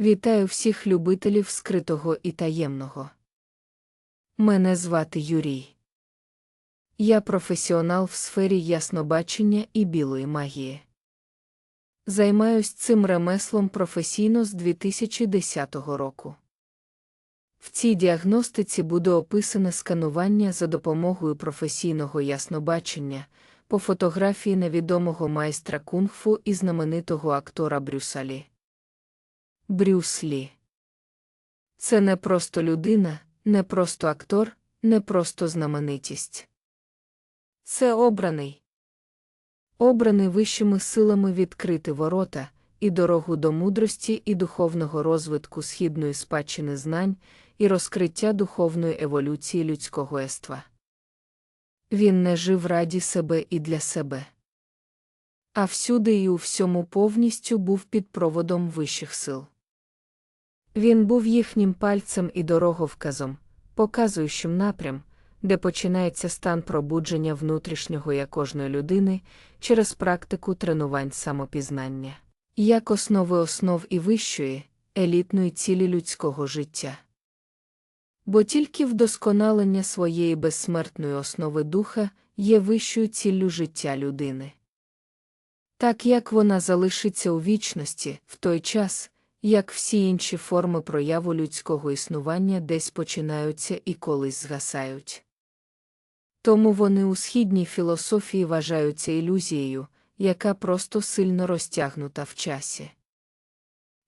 Вітаю всіх любителів скритого і таємного. Мене звати Юрій. Я професіонал в сфері яснобачення і білої магії. Займаюсь цим ремеслом професійно з 2010 року. В цій діагностиці буде описане сканування за допомогою професійного яснобачення по фотографії невідомого майстра кунг-фу і знаменитого актора Брюса Лі. Брюс Лі. Це не просто людина, не просто актор, не просто знаменитість. Це обраний. Обраний вищими силами відкрити ворота і дорогу до мудрості і духовного розвитку східної спадщини знань і розкриття духовної еволюції людського ества. Він не жив раді себе і для себе. А всюди і у всьому повністю був під проводом вищих сил. Він був їхнім пальцем і дороговказом, показуючим напрям, де починається стан пробудження внутрішнього я кожної людини через практику тренувань самопізнання, як основи основ і вищої, елітної цілі людського життя. Бо тільки вдосконалення своєї безсмертної основи духа є вищою ціллю життя людини. Так як вона залишиться у вічності в той час, як всі інші форми прояву людського існування десь починаються і колись згасають. Тому вони у східній філософії вважаються ілюзією, яка просто сильно розтягнута в часі.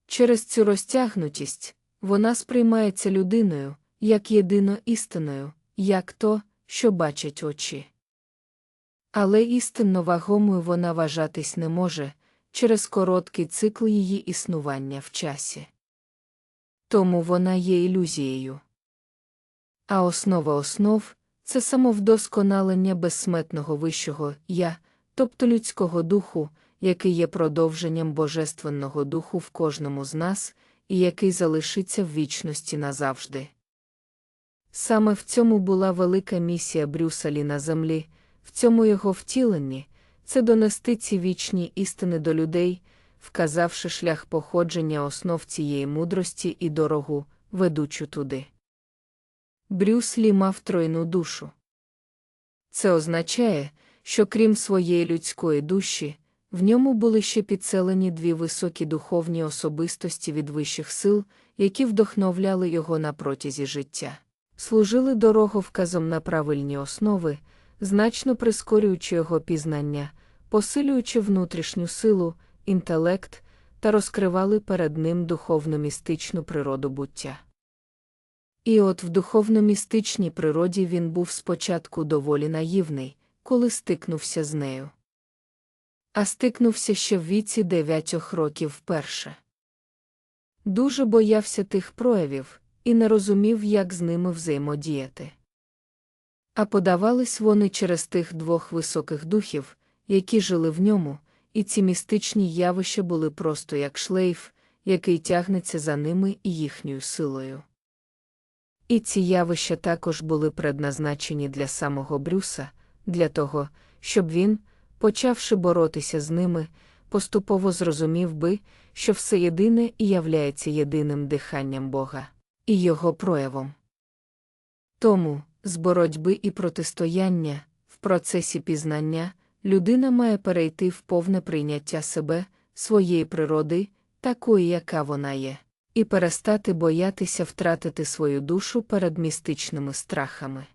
Через цю розтягнутість вона сприймається людиною як єдино істиною, як то, що бачать очі. Але істинно вагомою вона вважатись не може через короткий цикл її існування в часі. Тому вона є ілюзією. А основа основ це самовдосконалення безсметного вищого я, тобто людського духу, який є продовженням Божественного духу в кожному з нас і який залишиться в вічності назавжди. Саме в цьому була велика місія Брюса Лі на землі, в цьому його втіленні це донести ці вічні істини до людей, вказавши шлях походження основ цієї мудрості і дорогу, ведучу туди. Брюс Лі мав тройну душу. Це означає, що крім своєї людської душі, в ньому були ще підселені дві високі духовні особистості від вищих сил, які вдохновляли його на протязі життя, служили дороговказом на правильні основи, значно прискорюючи його пізнання, посилюючи внутрішню силу, інтелект та розкривали перед ним духовно-містичну природу буття. І от в духовно-містичній природі він був спочатку доволі наївний, коли стикнувся з нею. А стикнувся ще в віці дев'ятьох років вперше. Дуже боявся тих проявів і не розумів, як з ними взаємодіяти. А подавались вони через тих двох високих духів, які жили в ньому, і ці містичні явища були просто як шлейф, який тягнеться за ними і їхньою силою. І ці явища також були предназначені для самого Брюса, для того, щоб він, почавши боротися з ними, поступово зрозумів би, що все єдине і являється єдиним диханням Бога і його проявом. Тому, з боротьби і протистояння, в процесі пізнання, людина має перейти в повне прийняття себе, своєї природи, такої, яка вона є, і перестати боятися втратити свою душу перед містичними страхами.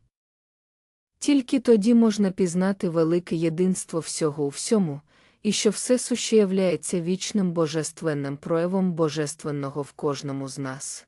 Тільки тоді можна пізнати велике єдинство всього у всьому, і що все суще являється вічним божественним проявом божественного в кожному з нас.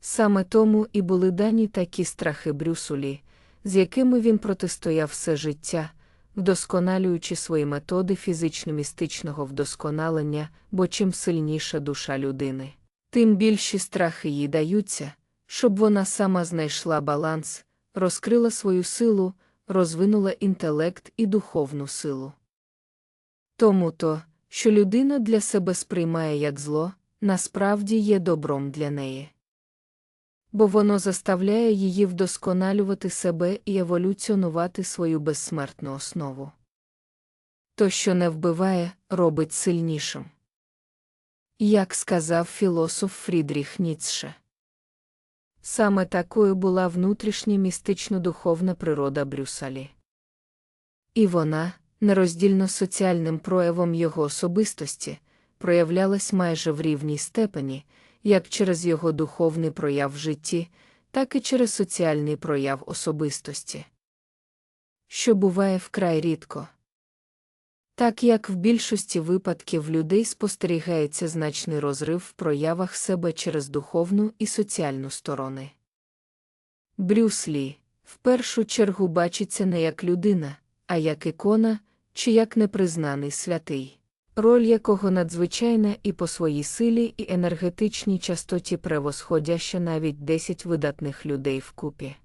Саме тому і були дані такі страхи Брюсулі, з якими він протистояв все життя, вдосконалюючи свої методи фізично-містичного вдосконалення, бо чим сильніша душа людини, тим більші страхи їй даються, щоб вона сама знайшла баланс, розкрила свою силу, розвинула інтелект і духовну силу. Тому то, що людина для себе сприймає як зло, насправді є добром для неї бо воно заставляє її вдосконалювати себе і еволюціонувати свою безсмертну основу. То, що не вбиває, робить сильнішим. Як сказав філософ Фрідріх Ніцше. Саме такою була внутрішня містично-духовна природа Брюсалі. І вона, нероздільно соціальним проявом його особистості, проявлялась майже в рівній степені, як через його духовний прояв в житті, так і через соціальний прояв особистості. Що буває вкрай рідко. Так як в більшості випадків людей спостерігається значний розрив в проявах себе через духовну і соціальну сторони. Брюс Лі в першу чергу бачиться не як людина, а як ікона чи як непризнаний святий, роль якого надзвичайна і по своїй силі і енергетичній частоті превосходяща навіть десять видатних людей вкупі.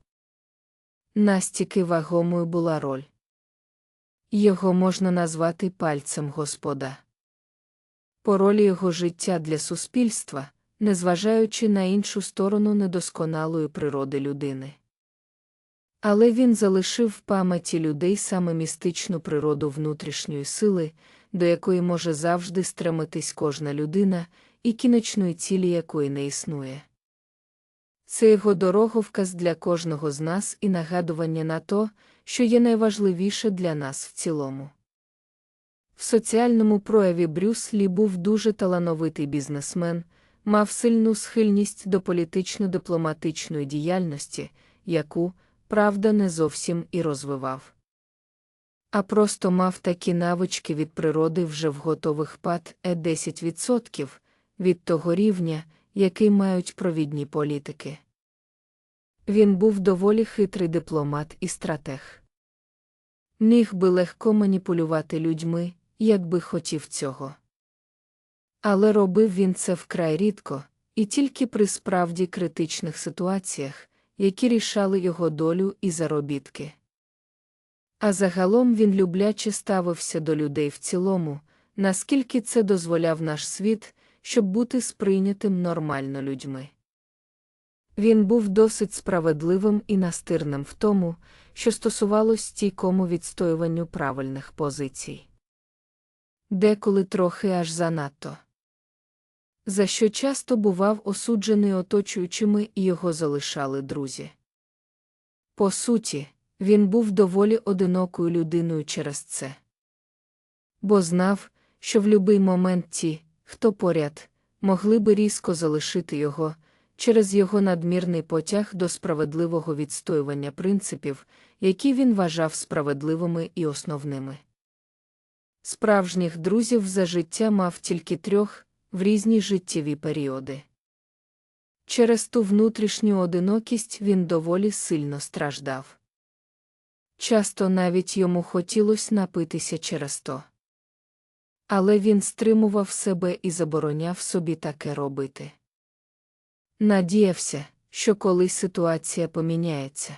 Настільки вагомою була роль. Його можна назвати пальцем Господа. По ролі його життя для суспільства, незважаючи на іншу сторону недосконалої природи людини. Але він залишив в пам'яті людей саме містичну природу внутрішньої сили, до якої може завжди стремитись кожна людина, і кінечної цілі якої не існує. Це його дороговказ для кожного з нас і нагадування на то, що є найважливіше для нас в цілому. В соціальному прояві Брюс Лі був дуже талановитий бізнесмен, мав сильну схильність до політично-дипломатичної діяльності, яку, правда, не зовсім і розвивав. А просто мав такі навички від природи вже в готових пад е 10% від того рівня, який мають провідні політики. Він був доволі хитрий дипломат і стратег. Міг би легко маніпулювати людьми, якби хотів цього. Але робив він це вкрай рідко, і тільки при справді критичних ситуаціях, які рішали його долю і заробітки. А загалом він любляче ставився до людей в цілому, наскільки це дозволяв наш світ, щоб бути сприйнятим нормально людьми. Він був досить справедливим і настирним в тому, що стосувалось стійкому відстоюванню правильних позицій. Деколи трохи аж занадто. За що часто бував осуджений оточуючими і його залишали друзі. По суті, він був доволі одинокою людиною через це. Бо знав, що в будь-який момент ті, хто поряд, могли би різко залишити його через його надмірний потяг до справедливого відстоювання принципів, які він вважав справедливими і основними. Справжніх друзів за життя мав тільки трьох в різні життєві періоди. Через ту внутрішню одинокість він доволі сильно страждав. Часто навіть йому хотілося напитися через то. Але він стримував себе і забороняв собі таке робити. Надіявся, що колись ситуація поміняється.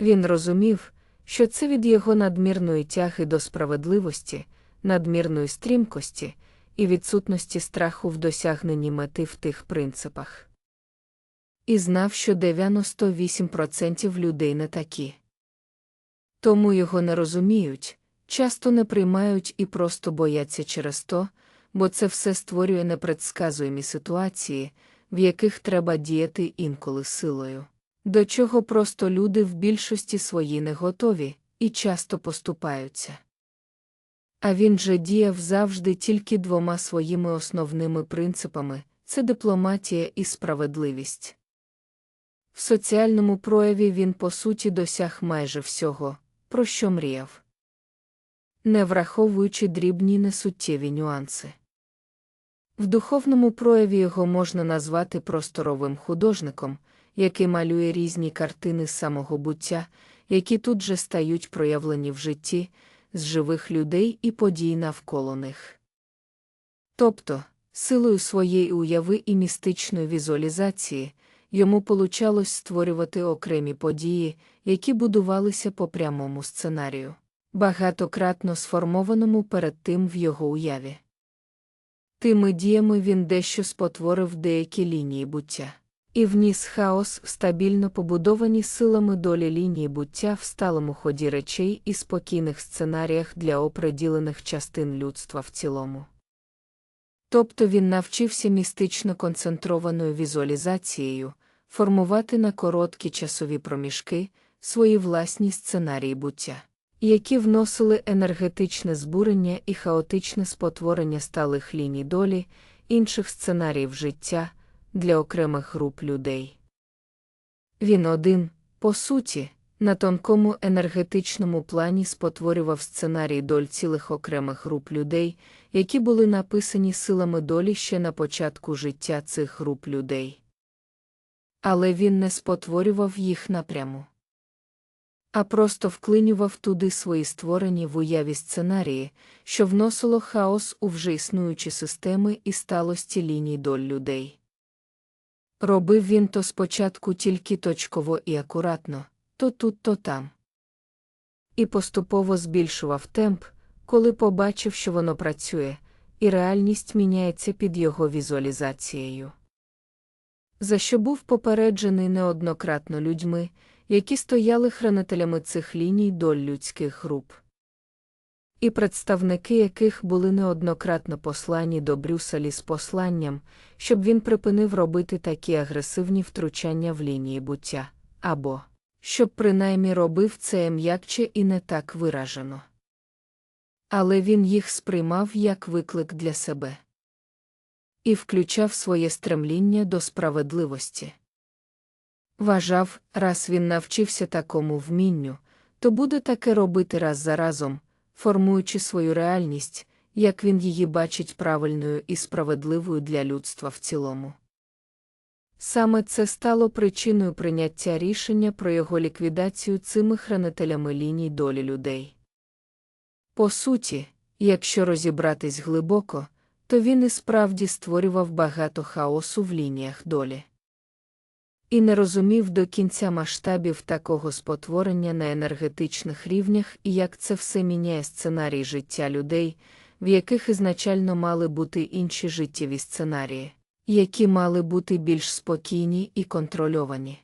Він розумів, що це від його надмірної тяги до справедливості, надмірної стрімкості і відсутності страху в досягненні мети в тих принципах. І знав, що 98% людей не такі. Тому його не розуміють, часто не приймають і просто бояться через то, бо це все створює непредсказуємі ситуації в яких треба діяти інколи силою. До чого просто люди в більшості свої не готові і часто поступаються. А він же діяв завжди тільки двома своїми основними принципами це дипломатія і справедливість. В соціальному прояві він по суті досяг майже всього, про що мріяв, не враховуючи дрібні несуттєві нюанси. В духовному прояві його можна назвати просторовим художником, який малює різні картини самого буття, які тут же стають проявлені в житті, з живих людей і подій навколо них. Тобто, силою своєї уяви і містичної візуалізації йому получалось створювати окремі події, які будувалися по прямому сценарію, багатократно сформованому перед тим в його уяві. Тими діями він дещо спотворив деякі лінії буття. І вніс хаос в стабільно побудовані силами долі лінії буття в сталому ході речей і спокійних сценаріях для оприділених частин людства в цілому. Тобто він навчився містично концентрованою візуалізацією формувати на короткі часові проміжки свої власні сценарії буття, які вносили енергетичне збурення і хаотичне спотворення сталих ліній долі, інших сценаріїв життя для окремих груп людей. Він один, по суті, на тонкому енергетичному плані спотворював сценарій доль цілих окремих груп людей, які були написані силами долі ще на початку життя цих груп людей. Але він не спотворював їх напряму, а просто вклинював туди свої створені в уяві сценарії, що вносило хаос у вже існуючі системи і сталості ліній доль людей. Робив він то спочатку тільки точково і акуратно, то тут, то там. І поступово збільшував темп, коли побачив, що воно працює, і реальність міняється під його візуалізацією. За що був попереджений неоднократно людьми, які стояли хранителями цих ліній доль людських груп. І представники яких були неоднократно послані до Брюсселі з посланням, щоб він припинив робити такі агресивні втручання в лінії буття, або щоб принаймні робив це м'якче і не так виражено. Але він їх сприймав як виклик для себе і включав своє стремління до справедливості. Вважав, раз він навчився такому вмінню, то буде таке робити раз за разом, формуючи свою реальність, як він її бачить правильною і справедливою для людства в цілому. Саме це стало причиною прийняття рішення про його ліквідацію цими хранителями ліній долі людей. По суті, якщо розібратись глибоко, то він і справді створював багато хаосу в лініях долі. І не розумів до кінця масштабів такого спотворення на енергетичних рівнях і як це все міняє сценарій життя людей, в яких ізначально мали бути інші життєві сценарії, які мали бути більш спокійні і контрольовані.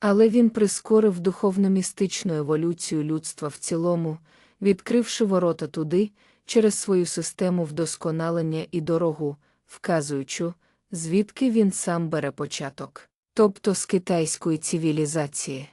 Але він прискорив духовно-містичну еволюцію людства в цілому, відкривши ворота туди, через свою систему вдосконалення і дорогу, вказуючи, звідки він сам бере початок, тобто з китайської цивілізації.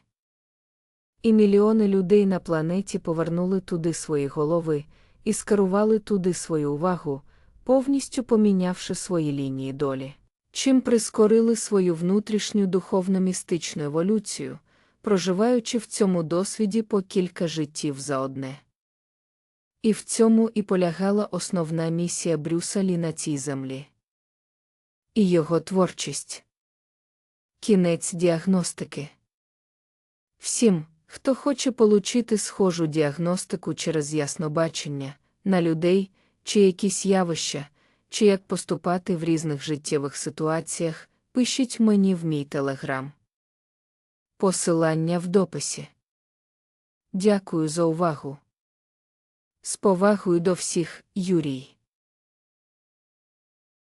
І мільйони людей на планеті повернули туди свої голови і скерували туди свою увагу, повністю помінявши свої лінії долі, чим прискорили свою внутрішню духовно-містичну еволюцію, проживаючи в цьому досвіді по кілька життів за одне. І в цьому і полягала основна місія Брюсселі на цій землі. І його творчість. Кінець діагностики. Всім, хто хоче получити схожу діагностику через яснобачення на людей, чи якісь явища, чи як поступати в різних життєвих ситуаціях, пишіть мені в мій телеграм. Посилання в дописі. Дякую за увагу. З повагою до всіх, Юрій.